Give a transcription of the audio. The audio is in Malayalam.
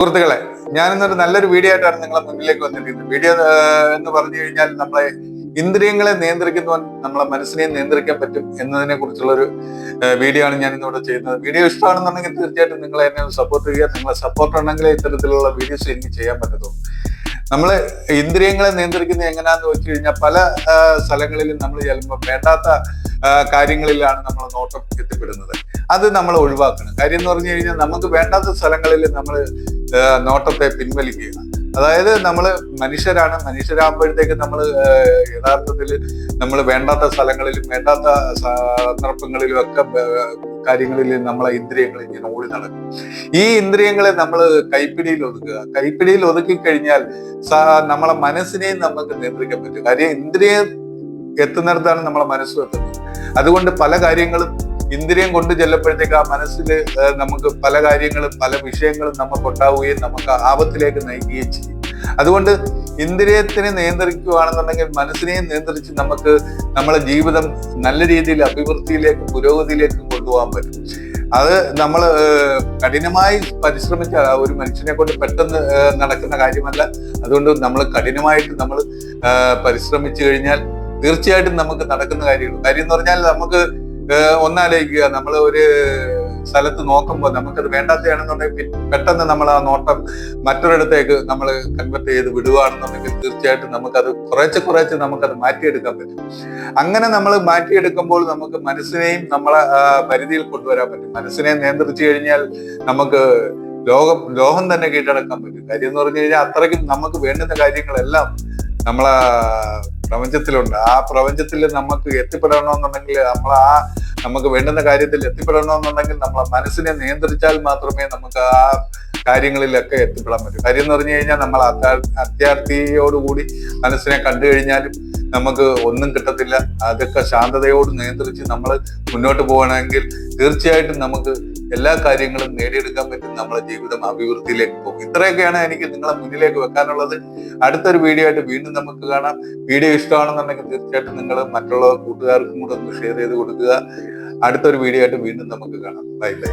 സുഹൃത്തുക്കളെ ഞാനിന്നൊരു നല്ലൊരു വീഡിയോ ആയിട്ടാണ് നിങ്ങളെ മുന്നിലേക്ക് വന്നിരിക്കുന്നത്. വീഡിയോ എന്ന് പറഞ്ഞു കഴിഞ്ഞാൽ നമ്മളെ ഇന്ദ്രിയങ്ങളെ നിയന്ത്രിക്കുന്നവൻ നമ്മളെ മനസ്സിനെ നിയന്ത്രിക്കാൻ പറ്റും എന്നതിനെ കുറിച്ചുള്ള ഒരു വീഡിയോ ആണ് ഞാൻ ഇന്നിവിടെ ചെയ്യുന്നത്. വീഡിയോ ഇഷ്ടമാണെന്നുണ്ടെങ്കിൽ തീർച്ചയായിട്ടും നിങ്ങൾ എന്നെ സപ്പോർട്ട് ചെയ്യുക. നിങ്ങളെ സപ്പോർട്ട് ഉണ്ടെങ്കിലേ ഇത്തരത്തിലുള്ള വീഡിയോസ് എനിക്ക് ചെയ്യാൻ പറ്റത്തുള്ളൂ. നമ്മൾ ഇന്ദ്രിയങ്ങളെ നിയന്ത്രിക്കുന്നത് എങ്ങനെയാന്ന് വെച്ച് കഴിഞ്ഞാൽ പല സ്ഥലങ്ങളിലും നമ്മൾ ചെല്ലുമ്പോൾ വേണ്ടാത്ത കാര്യങ്ങളിലാണ് നമ്മൾ നോട്ടം എത്തിപ്പെടുന്നത്. അത് നമ്മൾ ഒഴിവാക്കണം. കാര്യം എന്ന് പറഞ്ഞു കഴിഞ്ഞാൽ നമുക്ക് വേണ്ടാത്ത സ്ഥലങ്ങളിൽ നമ്മൾ നോട്ടത്തെ പിൻവലിക്കുക. അതായത് നമ്മൾ മനുഷ്യരാണ്. മനുഷ്യരാകുമ്പോഴത്തേക്ക് നമ്മൾ യഥാർത്ഥത്തിൽ നമ്മൾ വേണ്ടാത്ത സ്ഥലങ്ങളിലും വേണ്ടാത്ത സന്ദർഭങ്ങളിലും ഒക്കെ കാര്യങ്ങളിൽ നമ്മളെ ഇന്ദ്രിയങ്ങൾ ഇങ്ങനെ ഓടി നടക്കും. ഈ ഇന്ദ്രിയങ്ങളെ നമ്മൾ കൈപ്പിടിയിൽ ഒതുക്കുക. കൈപ്പിടിയിൽ ഒതുക്കി കഴിഞ്ഞാൽ നമ്മളെ മനസ്സിനെയും നമുക്ക് നിയന്ത്രിക്കാൻ പറ്റും. കാര്യം ഇന്ദ്രിയം എത്തുന്നിടത്താണ് നമ്മളെ മനസ്സും എത്തുന്നത് അതുകൊണ്ട് പല കാര്യങ്ങളും ഇന്ദ്രിയം കൊണ്ട് ചെല്ലപ്പോഴത്തേക്ക് ആ മനസ്സിൽ നമുക്ക് പല കാര്യങ്ങളും പല വിഷയങ്ങളും നമുക്ക് ഉണ്ടാവുകയും നമുക്ക് ആപത്തിലേക്ക് നയിക്കുകയും ചെയ്യും. അതുകൊണ്ട് ഇന്ദ്രിയത്തിനെ നിയന്ത്രിക്കുകയാണെന്നുണ്ടെങ്കിൽ മനസ്സിനെയും നിയന്ത്രിച്ച് നമുക്ക് നമ്മളെ ജീവിതം നല്ല രീതിയിൽ അഭിവൃദ്ധിയിലേക്കും പുരോഗതിയിലേക്കും കൊണ്ടുപോകാൻ പറ്റും. അത് നമ്മൾ കഠിനമായി പരിശ്രമിച്ചാൽ ഒരു മനുഷ്യനെ കൊണ്ട് പെട്ടെന്ന് നടക്കുന്ന കാര്യമല്ല. അതുകൊണ്ട് നമ്മൾ കഠിനമായിട്ട് നമ്മൾ പരിശ്രമിച്ചു കഴിഞ്ഞാൽ തീർച്ചയായിട്ടും നമുക്ക് നടക്കുന്ന കാര്യമുള്ളൂ കാര്യം എന്ന് പറഞ്ഞാൽ നമുക്ക് ഒന്നാലോചിക്കുക. നമ്മൾ ഒരു സ്ഥലത്ത് നോക്കുമ്പോൾ നമുക്കത് വേണ്ടാത്തയാണെന്നുണ്ടെങ്കിൽ പെട്ടെന്ന് നമ്മൾ ആ നോട്ടം മറ്റൊരിടത്തേക്ക് നമ്മൾ കൺവെർട്ട് ചെയ്ത് വിടുകയാണെന്നുണ്ടെങ്കിൽ തീർച്ചയായിട്ടും നമുക്കത് കുറേച്ച് കുറേച്ച് നമുക്കത് മാറ്റിയെടുക്കാൻ പറ്റും. അങ്ങനെ നമ്മൾ മാറ്റിയെടുക്കുമ്പോൾ നമുക്ക് മനസ്സിനെയും നമ്മളെ പരിധിയിൽ കൊണ്ടുവരാൻ പറ്റും. മനസ്സിനെ നിയന്ത്രിച്ചു കഴിഞ്ഞാൽ നമുക്ക് ലോകം ലോഹം തന്നെ കീഴടക്കാൻ പറ്റും. കാര്യം എന്ന് പറഞ്ഞു കഴിഞ്ഞാൽ അത്രയ്ക്കും നമുക്ക് വേണ്ടുന്ന കാര്യങ്ങളെല്ലാം നമ്മളെ പ്രപഞ്ചത്തിലുണ്ട്. ആ പ്രപഞ്ചത്തിൽ നമുക്ക് എത്തിപ്പെടണമെന്നുണ്ടെങ്കിൽ നമ്മൾ ആ നമുക്ക് വേണ്ടുന്ന കാര്യത്തിൽ എത്തിപ്പെടണമെന്നുണ്ടെങ്കിൽ നമ്മളെ മനസ്സിനെ നിയന്ത്രിച്ചാൽ മാത്രമേ നമുക്ക് ആ കാര്യങ്ങളിലൊക്കെ എത്തിപ്പെടാൻ പറ്റൂ. കാര്യം എന്ന് പറഞ്ഞു കഴിഞ്ഞാൽ നമ്മൾ അത്യാ- അത്യാർത്ഥിയോടുകൂടി മനസ്സിനെ കണ്ടു കഴിഞ്ഞാലും നമുക്ക് ഒന്നും കിട്ടത്തില്ല. അതൊക്കെ ശാന്തതയോട് നിയന്ത്രിച്ച് നമ്മൾ മുന്നോട്ട് പോകണമെങ്കിൽ തീർച്ചയായിട്ടും നമുക്ക് എല്ലാ കാര്യങ്ങളും നേടിയെടുക്കാൻ പറ്റും. നമ്മുടെ ജീവിതം അഭിവൃദ്ധിയിലേക്ക് പോകും. ഇത്രയൊക്കെയാണ് എനിക്ക് നിങ്ങളെ മുന്നിലേക്ക് വെക്കാനുള്ളത്. അടുത്തൊരു വീഡിയോ ആയിട്ട് വീണ്ടും നമുക്ക് കാണാം. വീഡിയോ ഇഷ്ടമാണെന്നുണ്ടെങ്കിൽ തീർച്ചയായിട്ടും നിങ്ങൾ മറ്റുള്ള കൂട്ടുകാർക്കും കൂടെ ഒന്ന് ഷെയർ ചെയ്ത് കൊടുക്കുക. അടുത്തൊരു വീഡിയോ ആയിട്ട് വീണ്ടും നമുക്ക് കാണാം. Bye bye